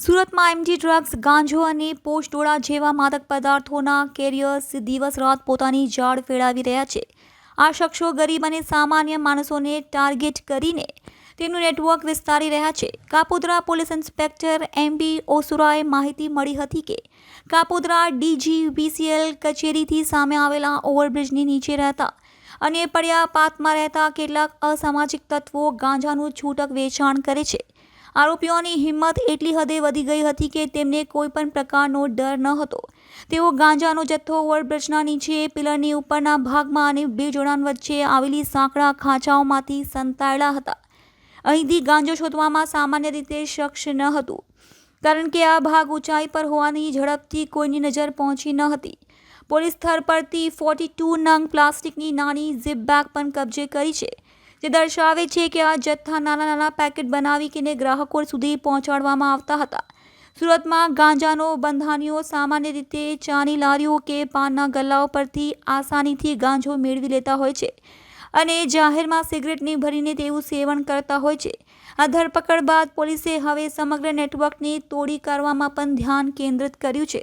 સુરતમાં MG drugs, ગાંજો અને પોષડોળા જેવા માદક પદાર્થોના કેરિયર્સ દિવસ રાત પોતાની જાળ ફેળાવી રહ્યા છે. આ શખ્સો ગરીબ અને સામાન્ય માણસોને ટાર્ગેટ કરીને તેમનું નેટવર્ક વિસ્તારી રહ્યા છે. Kapodra police inspector M B ઓસુરાએ માહિતી મળી હતી કે કાપોદ્રા ડીજીવીસીએલ કચેરીથી સામે આવેલા ઓવરબ્રિજની નીચે રહેતા અને પડ્યા પાતમાં રહેતા કેટલાક અસામાજિક તત્વો ગાંજાનું છૂટક વેચાણ કરે છે. આરોપીઓની હિંમત એટલી હદે વધી ગઈ હતી કે તેમને કોઈ પણ પ્રકારનો ડર ન હતો. તેઓ ગાંજાનો જથ્થો ઓવરબ્રિજના નીચે પિલરની ઉપરના ભાગમાં અને બે જોડાણ વચ્ચે આવેલી સાંકડા ખાંચાઓમાંથી સંતાયેલા હતા. અહીંથી ગાંજો શોધવામાં સામાન્ય રીતે શખ્સ ન હતું, કારણ કે આ ભાગ ઊંચાઈ પર હોવાની ઝડપથી કોઈની નજર પહોંચી ન હતી. પોલીસ સ્થળ પરથી ફોર્ટી ટુ નંગ પ્લાસ્ટિકની નાની ઝીપ બેગ પણ કબજે કરી છે. જે દર્શાવે છે કે આ જથ્થા નાના નાના પેકેટ બનાવીને ગ્રાહકો સુધી પહોંચાડવામાં આવતા હતા. સુરતમાં ગાંજાનો બંધાનીઓ સામાન્ય રીતે ચાની લારીઓ કે પાનના ગલ્લાઓ પરથી આસાનીથી ગાંજો મેળવી લેતા હોય છે અને જાહેરમાં સિગરેટની ભરીને તેવું સેવન કરતા હોય છે. આ ધરપકડ બાદ પોલીસે હવે સમગ્ર નેટવર્કની તોડી કાઢવામાં પણ ધ્યાન કેન્દ્રિત કર્યું છે.